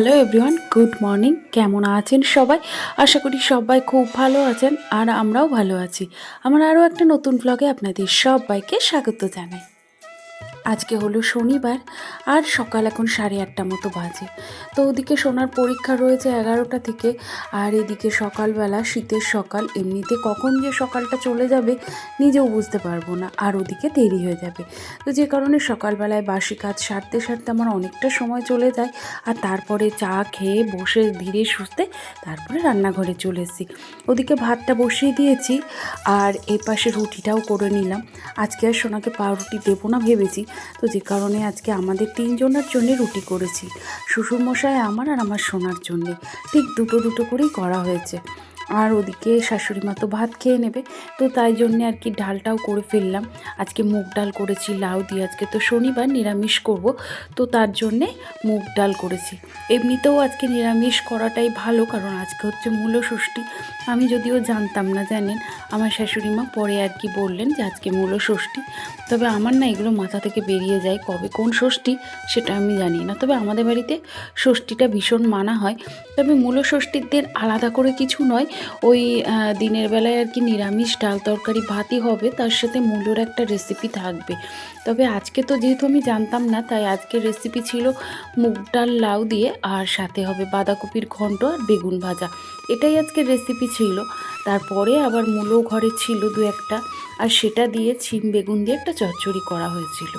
Hello everyone good morning কেমন আছেন সবাই? আশা করি সবাই খুব ভালো আছেন আর আমরাও ভালো আছি। আমার আরও একটা নতুন ব্লগে আপনাদের সবাইকে স্বাগত জানাই। আজকে হলো শনিবার, আর সকাল এখন সাড়ে আটটা মতো বাজে। তো ওদিকে সোনার পরীক্ষা রয়েছে এগারোটা থেকে, আর এদিকে সকালবেলা শীতের সকাল, এমনিতে কখন যে সকালটা চলে যাবে নিজেও বুঝতে পারব না, আর ওদিকে দেরি হয়ে যাবে। তো যে কারণে সকালবেলায় বাসি কাজ সারতে সারতে আমার অনেকটা সময় চলে যায়, আর তারপরে চা খেয়ে বসে ধীরে সুস্থে তারপরে রান্নাঘরে চলে এসেছি। ওদিকে ভাতটা বসিয়ে দিয়েছি, আর এর পাশে রুটিটাও করে নিলাম। আজকে আর সোনাকে পাউরুটি দেবো না ভেবেছি তো যে কারণে আজকে আমাদের তিনজনের জন্যে রুটি করেছি। শ্বশুরমশাই আমার আর আমার সোনার জন্যে। ঠিক দুটো দুটো করেই করা হয়েছে। আর ওদিকে শাশুড়ি মা তো ভাত খেয়ে নেবে। তো তাই জন্যে আর কি ডালটাও করে ফেললাম। আজকে মুগ ডাল করেছি, লাউ দিয়ে আজকে তো শনিবার নিরামিষ করব। তো তার জন্যে মুগ ডাল করেছি। এমনিতেও আজকে নিরামিষ করাটাই ভালো, কারণ আজকে হচ্ছে মূল ষষ্ঠী। আমি যদিও জানতাম না, জানেন, আমার শাশুড়ি মা পরে আর কি বললেন যে আজকে মূল ষষ্ঠী। তবে আমার না এগুলো মাথা থেকে বেরিয়ে যায়, কবে কোন ষষ্ঠী সেটা আমি জানি না। তবে আমাদের বাড়িতে ষষ্ঠীটা ভীষণ মানা হয়। তবে মূল ষষ্ঠীর দিন আলাদা করে কিছু নয় ওই দিনের বেলায় আর কি নিরামিষ ডাল তরকারি ভাতই হবে, তার সাথে মূলোর একটা রেসিপি থাকবে। তবে আজকে তো যেহেতু আমি জানতাম না, তাই আজকের রেসিপি ছিল মুগ ডাল লাউ দিয়ে, আর সাথে হবে বাঁধাকপির ঘন্ট আর বেগুন ভাজা। এটাই আজকের রেসিপি ছিল। তারপরে আবার মূলো ঘরে ছিল দু একটা, আর সেটা দিয়ে ছিম বেগুন দিয়ে একটা চচ্চড়ি করা হয়েছিল।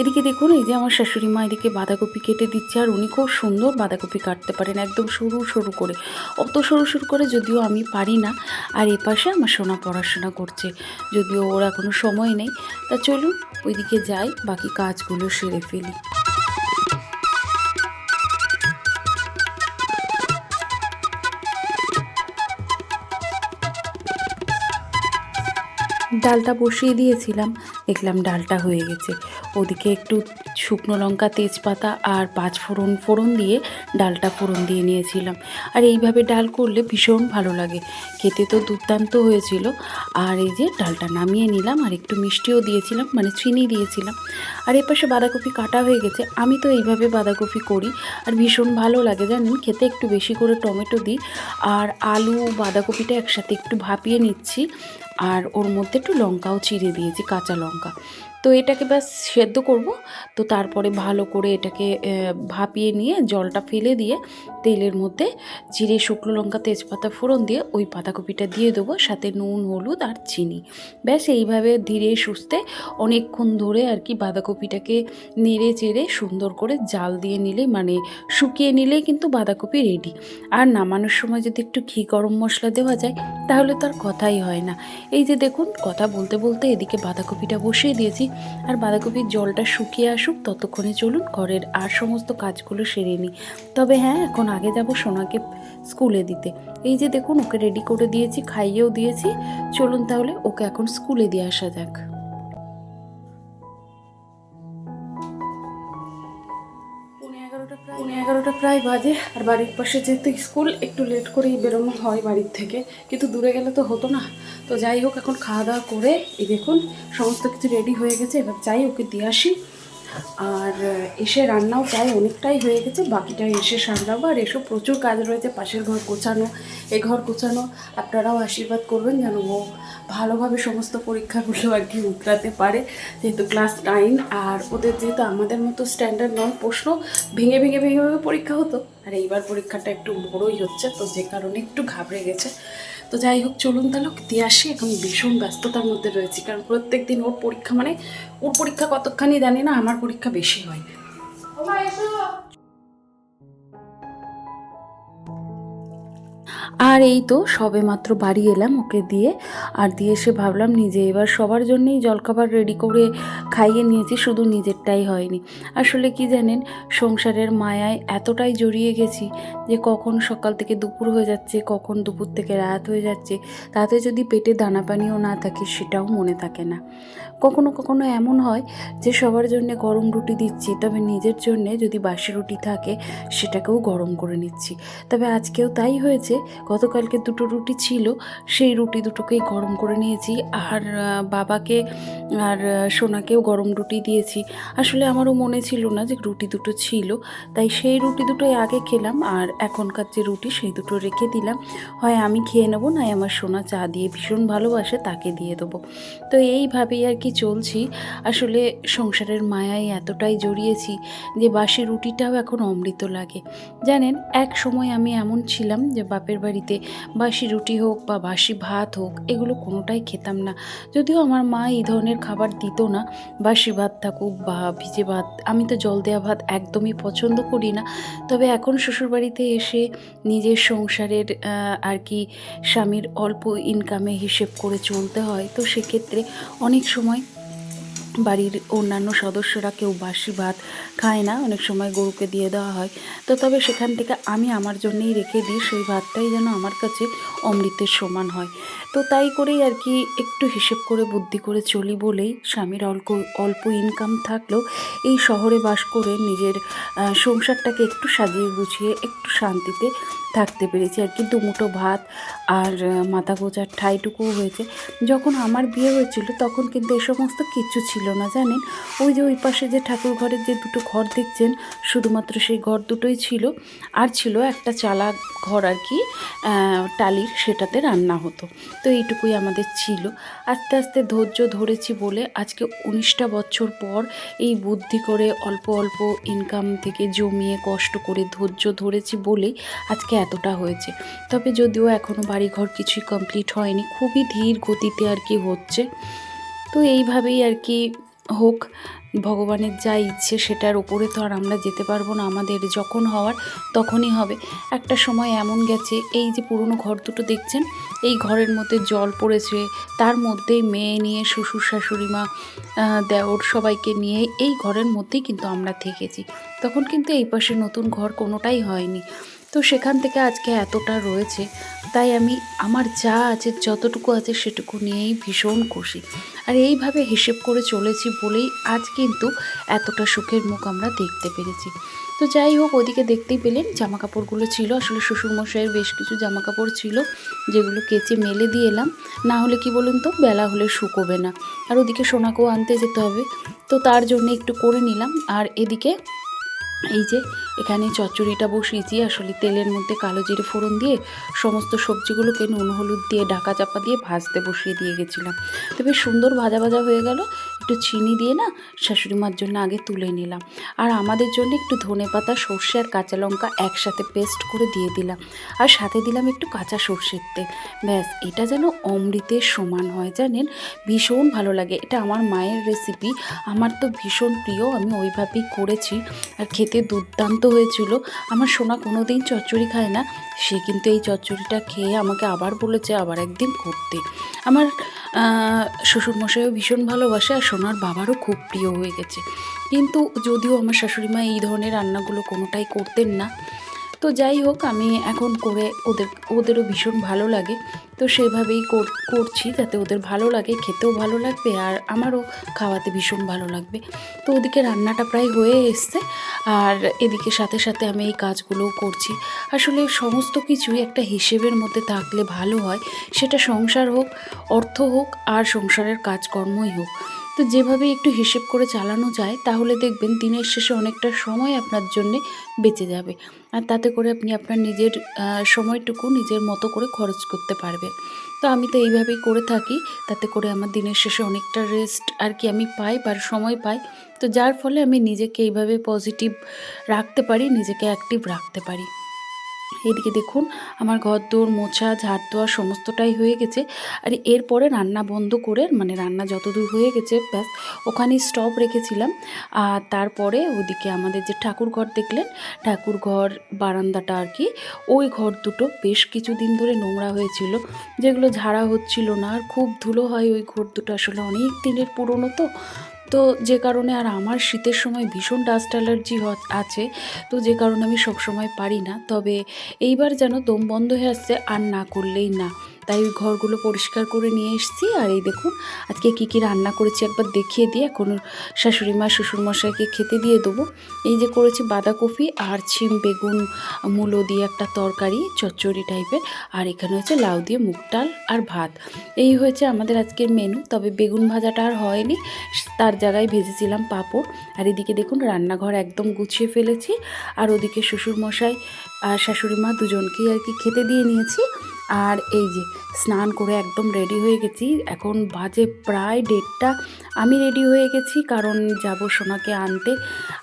এদিকে দেখুন, এই যে আমার শাশুড়ি মা এদিকে বাঁধাকপি কেটে দিচ্ছে, আর উনি খুব সুন্দর বাঁধাকপি কাটতে পারেন, একদম সরু সরু করে। অত সরু সরু করে যদিও আমি পারি না, আর এ পাশে আমার সোনা পড়াশোনা করছে, যদিও ওর এখনও সময় নেই। তা চলুন, ওইদিকে যাই, বাকি কাজগুলো সেরে ফেলি। ডালটা বসিয়ে দিয়েছিলাম, দেখলাম ডালটা হয়ে গেছে। ওদিকে একটু শুকনো লঙ্কা, তেজপাতা আর পাঁচ ফোড়ন ফোড়ন দিয়ে ডালটা ফোড়ন দিয়ে নিয়েছিলাম। আর এইভাবে ডাল করলে ভীষণ ভালো লাগে। খেতে তো দুর্দান্ত হয়েছিল। আর এই যে ডালটা নামিয়ে নিলাম আর একটু মিষ্টিও দিয়েছিলাম মানে চিনি দিয়েছিলাম। আর এর পাশে বাঁধাকপি কাটা হয়ে গেছে। আমি তো এইভাবে বাঁধাকপি করি আর ভীষণ ভালো লাগে, জানেন? খেতে একটু বেশি করে টমেটো দিই। আর আলু, বাঁধাকপিটা একসাথে একটু ভাপিয়ে নিচ্ছি। আর ওর মধ্যে একটু লঙ্কাও চিড়ে দিয়েছি, কাঁচা লঙ্কা। তো এটাকে ব্যাস সেদ্ধ করব। তো তারপরে ভালো করে এটাকে ভাপিয়ে নিয়ে জলটা ফেলে দিয়ে তেলের মধ্যে জিরে, শুকনো লঙ্কা, তেজপাতা, ফোড়ন দিয়ে ওই বাঁধাকপিটা দিয়ে দেবো, সাথে নুন, হলুদ আর চিনি। ব্যাস এইভাবে ধীরে সুস্থে অনেকক্ষণ ধরে আর কি বাঁধাকপিটাকে নেড়ে চেড়ে সুন্দর করে জাল দিয়ে নিলেই মানে শুকিয়ে নিলেই কিন্তু বাঁধাকপি রেডি আর নামানোর সময় যদি একটু ঘি গরম মশলা দেওয়া যায়, তাহলে তো আর কথাই হয় না। এই যে দেখুন, কথা বলতে বলতে এদিকে বাঁধাকপিটা বসিয়ে দিয়েছি। আর বাঁধাকপির জলটা শুকিয়ে আসুক, ততক্ষণে চলুন ঘরের আর সমস্ত কাজগুলো সেরে নিই। তবে হ্যাঁ এখন আগে যাব সোনাকে স্কুলে দিতে। এই যে দেখুন, ওকে রেডি করে দিয়েছি, খাইয়েও দিয়েছি। চলুন তাহলে ওকে এখন স্কুলে দিয়ে আসা যাক। এগারোটা প্রায় বাজে, আর বাড়ির পাশে যেহেতু স্কুল, একটু লেট করেই বেরোনো হয় বাড়ির থেকে। কিন্তু দূরে গেলে তো হতো না। তো যাই হোক, এখন খাওয়া দাওয়া করে, এই দেখুন, সমস্ত কিছু রেডি হয়ে গেছে। এবার যাই, ওকে দিয়ে আসি। আর এসে রান্নাও প্রায় অনেকটাই হয়ে গেছে, বাকিটা এসে সামলাবো। আর এসব প্রচুর কাজ রয়েছে, পাশের ঘর গোছানো, এ ঘর গোছানো, আপনারাও আশীর্বাদ করবেন যেন ও ভালোভাবে সমস্ত পরীক্ষাগুলো আর কি উতরাতে পারে, যেহেতু ক্লাস নাইন আর ওদের যেহেতু আমাদের মতো স্ট্যান্ডার্ড নয়, প্রশ্ন ভেঙে ভেঙে ভেঙে ভেঙে পরীক্ষা হতো। আর এইবার পরীক্ষাটা একটু বড়ই হচ্ছে, তো যে কারণে একটু ঘাবড়ে গেছে। তো যাই হোক, চলুন তাহলে দিয়ে আসি। এখন ভীষণ ব্যস্ততার মধ্যে রয়েছি, কারণ প্রত্যেক দিন ওর পরীক্ষা মানে ওর পরীক্ষা কতখানি জানি না, আমার পরীক্ষা বেশি হয়। আর এই তো সবে মাত্র বাড়ি এলাম ওকে দিয়ে। আর দিয়ে এসে ভাবলাম নিজে এবার সবার জন্যই জলখাবার রেডি করে খাইয়ে নিয়েছি, শুধু নিজেরটাই হয়নি। আসলে কি জানেন, সংসারের মায়ায় এতটাই জড়িয়ে গেছি যে কখন সকাল থেকে দুপুর হয়ে যাচ্ছে, কখন দুপুর থেকে রাত হয়ে যাচ্ছে, তাতে যদি পেটে দানা পানিও না থাকে সেটাও মনে থাকে না। কখনো কখনো এমন হয় যে সবার জন্য গরম রুটি দিচ্ছি, তবে নিজের জন্য যদি বাসি রুটি থাকে, সেটাকেও গরম করে নিচ্ছি। তবে আজকেও তাই হয়েছে, গতকালকে দুটো রুটি ছিল, সেই রুটি দুটোকেই গরম করে নিয়েছি, আর বাবাকে আর সোনাকেও গরম রুটি দিয়েছি। আসলে আমারও মনে ছিল না যে রুটি দুটো ছিল, তাই সেই রুটি দুটোই আগে খেলাম, আর এখনকার যে রুটি সেই দুটো রেখে দিলাম। হয় আমি খেয়ে নেব, নয় আমার সোনা চা দিয়ে ভীষণ ভালোবাসে, তাকে দিয়ে দেবো। তো এইভাবেই আর কি চলছি, আসলে সংসারের মায়ায় এতটাই জড়িয়েছি যে বাসি রুটিটাও এখন অমৃত লাগে। জানেন, এক সময় আমি এমন ছিলাম যে বাপের বাড়িতে বাসি রুটি হোক বা বাসি ভাত হোক, এগুলো কোনোটাই খেতাম না। যদিও আমার মা এই ধরনের খাবার দিত না, বাসি ভাত থাকুক বা ভিজে ভাত, আমি তো জল দেওয়া ভাত একদমই পছন্দ করি না। তবে এখন শ্বশুরবাড়িতে এসে নিজের সংসারের আর কি স্বামীর অল্প ইনকামে হিসেব করে চলতে হয়, তো সেক্ষেত্রে অনেক সময় বাড়ির অন্যান্য সদস্যরা কেউ বাসি ভাত খায় না, অনেক সময় গরুকে দিয়ে দেওয়া হয়। তো তবে সেখান থেকে আমি আমার জন্যেই রেখে দিই, সেই ভাতটাই যেন আমার কাছে অমৃতের সমান হয়। তো তাই করেই আর কি একটু হিসেব করে বুদ্ধি করে চলি বলেই স্বামীর অল্প অল্প ইনকাম থাকলেও এই শহরে বাস করে নিজের সংসারটাকে একটু সাজিয়ে গুছিয়ে, একটু শান্তিতে থাকতে পেরেছি আর কি দুমুঠো ভাত আর মাথা গোজার ঠাইটুকুও হয়েছে। যখন আমার বিয়ে হয়েছিল তখন কিন্তু এ সমস্ত কিচ্ছু ছিল না, জানেন? ওই যে ওই পাশে যে ঠাকুর ঘরের যে দুটো ঘর দেখছেন, শুধুমাত্র সেই ঘর দুটোই ছিল। আর ছিল একটা চালা ঘর আর কি টালির, সেটাতে রান্না হতো। তো এইটুকুই আমাদের ছিল। আস্তে আস্তে ধৈর্য ধরেছি বলে আজকে উনিশটা বছর পর এই বুদ্ধি করে অল্প অল্প ইনকাম থেকে জমিয়ে কষ্ট করে ধৈর্য ধরেছি বলেই আজকে এতটা হয়েছে। তবে যদিও এখনও বাড়িঘর কিছুই কমপ্লিট হয়নি, খুবই ধীর গতিতে আর কি হচ্ছে। তো এইভাবেই আর কি হোক, ভগবানের যা ইচ্ছে সেটার উপরে তো আর আমরা যেতে পারব না, আমাদের যখন হওয়ার তখনই হবে। একটা সময় এমন গেছে, এই যে পুরনো ঘর দুটো দেখছেন? এই ঘরের মধ্যে জল পড়েছে, তার মধ্যেই মেয়ে নিয়ে শ্বশুর শাশুড়ি মা দেওর সবাইকে নিয়ে এই ঘরের মধ্যেই কিন্তু আমরা থেকেছি। তখন কিন্তু এই পাশে নতুন ঘর কোনোটাই হয়নি। তো সেখান থেকে আজকে এতটা রয়েছে, তাই আমি আমার যা আছে, যতটুকু আছে সেটুকু নিয়েই ভীষণ খুশি। আর এইভাবে হিসেব করে চলেছি বলেই আজ কিন্তু এতটা সুখের মুখ আমরা দেখতে পেরেছি। তো যাই হোক, ওদিকে দেখতেই পেলেন জামা কাপড়গুলো ছিল, আসলে শ্বশুরমশাইয়ের বেশ কিছু জামা কাপড় ছিল, যেগুলো কেচে মেলে দিয়ে এলাম। না হলে কি বলুন তো, বেলা হলে শুকোবে না। আর ওদিকে সোনাকেও আনতে যেতে হবে। তো তার জন্য একটু করে নিলাম। আর এদিকে এই যে, এখানে চচ্চড়িটা বসিয়েছি, আসলে তেলের মধ্যে কালো জিরে ফোড়ন দিয়ে সমস্ত সবজিগুলোকে নুন, হলুদ দিয়ে ঢাকা চাপা দিয়ে ভাজতে বসিয়ে দিয়ে গেছিলাম। তো বেশ সুন্দর ভাজা ভাজা হয়ে গেল। একটু চিনি দিয়ে না শাশুড়ি মার জন্য আগে তুলে নিলাম। আর আমাদের জন্য একটু ধনে পাতা, সর্ষে আর কাঁচা লঙ্কা একসাথে পেস্ট করে দিয়ে দিলাম। আর সাথে দিলাম একটু কাঁচা সর্ষের তেল। ব্যাস, এটা যেন অমৃতের সমান হয়, জানেন? ভীষণ ভালো লাগে। এটা আমার মায়ের রেসিপি আমার তো ভীষণ প্রিয়, আমি ওইভাবেই করেছি। আর খেতে দুর্দান্ত হয়েছিল। আমার সোনা কোনো দিন চচ্চড়ি খায় না। সে কিন্তু এই চচ্চড়িটা খেয়ে আমাকে আবার বলেছে আবার একদিন করতে। আমার শ্বশুরমশাইও ভীষণ ভালোবাসে আর সোনার বাবারও খুব প্রিয় হয়ে গেছে। কিন্তু যদিও আমার শাশুড়ি মা এই ধরনের রান্নাগুলো কোনোটাই করতেন না। তো যাই হোক, আমি এখন করে ওদের, ওদেরও ভীষণ ভালো লাগে। তো সেভাবেই কর- করছি যাতে ওদের ভালো লাগে, খেতেও ভালো লাগবে আর আমারও খাওয়াতে ভীষণ ভালো লাগবে। তো ওদিকে রান্নাটা প্রায় হয়ে এসছে আর এদিকে সাথে সাথে আমি এই কাজগুলোও করছি। আসলে সমস্ত কিছুই একটা হিসেবের মধ্যে থাকলে ভালো হয়, সেটা সংসার হোক, অর্থ হোক আর সংসারের কাজকর্মই হোক। তো যেভাবে একটু হিসেব করে চালানো যায়, তাহলে দেখবেন দিনের শেষে অনেকটা সময় আপনার জন্যে বেঁচে যাবে। আর তাতে করে আপনি আপনার নিজের সময়টুকু নিজের মতো করে খরচ করতে পারবে। তো আমি তো এইভাবেই করে থাকি, তাতে করে আমার দিনের শেষে অনেকটা রেস্ট আর কি আমি পাই বা সময় পাই। তো যার ফলে আমি নিজেকে এইভাবে পজিটিভ রাখতে পারি, নিজেকে অ্যাক্টিভ রাখতে পারি। এদিকে দেখুন, আমার ঘর দৌড় মোছা ঝাড় দেওয়া সমস্তটাই হয়ে গেছে। আর এরপরে রান্না বন্ধ করে মানে রান্না যতদূর হয়ে গেছে, ব্যাস, ওখানেই স্টপ রেখেছিলাম। আর তারপরে ওদিকে আমাদের যে ঠাকুর ঘর দেখলেন, ঠাকুর ঘর বারান্দাটা আর কি, ওই ঘর দুটো বেশ কিছুদিন ধরে নোংরা হয়েছিল। যেগুলো ঝাড়া হচ্ছিল না, আর খুব ধুলো হয় ওই ঘর দুটো। আসলে অনেক দিনের পুরনো তো। তো যে কারণে আর আমার শীতের সময় ভীষণ ডাস্ট অ্যালার্জি আছে, তো যে কারণে আমি সবসময় পারি না। তবে এইবার যেন দম বন্ধ হয়ে আসছে, আর না করলেই না। তাই ওই ঘরগুলো পরিষ্কার করে নিয়ে এসেছি। আর এই দেখুন, আজকে কি কি রান্না করেছি একবার দেখিয়ে দিয়ে এখন শাশুড়ি মা, শ্বশুরমশাইকে খেতে দিয়ে দেবো। এই যে করেছি বাঁধাকপি আর ছিম বেগুন মূলো দিয়ে একটা তরকারি, চচ্চড়ি টাইপের। আর এখানে হচ্ছে লাউ দিয়ে মুগ ডাল আর ভাত। এই হয়েছে আমাদের আজকের মেনু তবে বেগুন ভাজাটা আর হয়নি। তার জায়গায় ভেজেছিলাম পাঁপড়। আর এদিকে দেখুন, রান্নাঘর একদম গুছিয়ে ফেলেছি। আর ওদিকে শ্বশুরমশাই আর শাশুড়ি মা দুজনকেই আর কি খেতে দিয়ে নিয়েছি। আর এই যে স্নান করে একদম রেডি হয়ে গেছি। এখন বাজে প্রায় ডেটটা আমি রেডি হয়ে গেছি, কারণ যাব সোনাকে আনতে।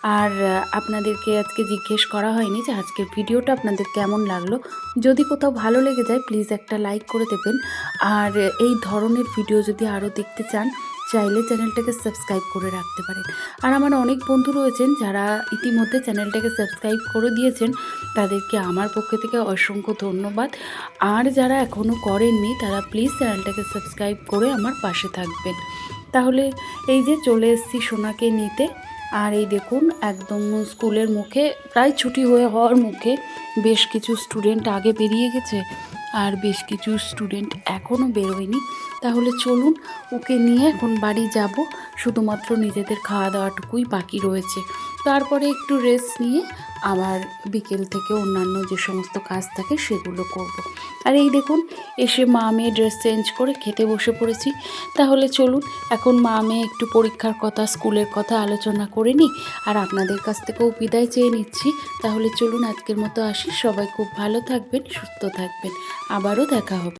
আর আপনাদেরকে আজকে জিজ্ঞেস করা হয়নি যে আজকের ভিডিওটা আপনাদের কেমন লাগল। যদি কোথাও ভালো লেগে যায় প্লিজ একটা লাইক করে দেবেন। আর, এই ধরনের ভিডিও যদি আরও দেখতে চান চাইলে চ্যানেলটাকে সাবস্ক্রাইব করে রাখতে পারেন। আর আমার অনেক বন্ধু রয়েছেন যারা ইতিমধ্যে চ্যানেলটাকে সাবস্ক্রাইব করে দিয়েছেন, তাদেরকে আমার পক্ষ থেকে অসংখ্য ধন্যবাদ। আর যারা এখনও করেননি, তারা প্লিজ চ্যানেলটাকে সাবস্ক্রাইব করে আমার পাশে থাকবেন। তাহলে এই যে চলে এসেছি সোনাকে নিতে। আর এই দেখুন, একদম স্কুলের মুখে, প্রায় ছুটি হয়ে হওয়ার মুখে বেশ কিছু স্টুডেন্ট আগে বেরিয়ে গেছে। আর বেশ কিছু স্টুডেন্ট এখনও বেরোয়নি। তাহলে চলুন, ওকে নিয়ে এখন বাড়ি যাব। শুধুমাত্র নিজেদের খাওয়া দাওয়াটুকুই বাকি রয়েছে। তারপরে একটু রেস্ট নিয়ে আবার বিকেল থেকে অন্যান্য যে সমস্ত কাজ থাকে সেগুলো করব। আর এই দেখুন, এসে মা মেয়ে ড্রেস চেঞ্জ করে খেতে বসে পড়েছি। তাহলে চলুন, এখন মা মেয়ে একটু পরীক্ষার কথা, স্কুলের কথা আলোচনা করে নিই। আর আপনাদের কাছ থেকেও বিদায় চেয়ে নিচ্ছি। তাহলে চলুন, আজকের মতো আসি। সবাই খুব ভালো থাকবেন, সুস্থ থাকবেন। আবারও দেখা হবে।